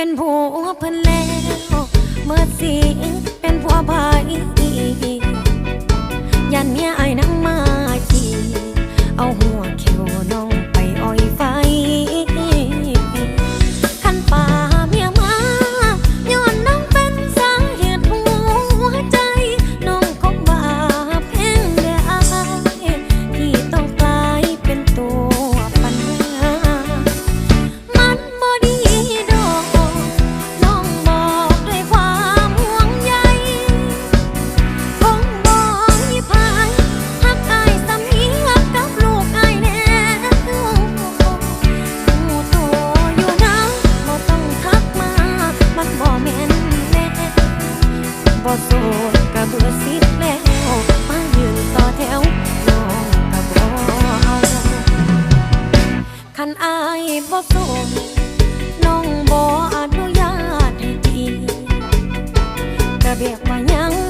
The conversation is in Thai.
เป็นผัวเพิ่นแล้วเมื่อสิเป็นผัวภายยันเมีย บ่โสดก็เบื่อสิแล้วมายืนต่อแถวน้องก็บ่เอาคันอายบ่โสดน้องบ่อนุญาตให้ทีก็เบบว่ายังบ่ดีจนต้อง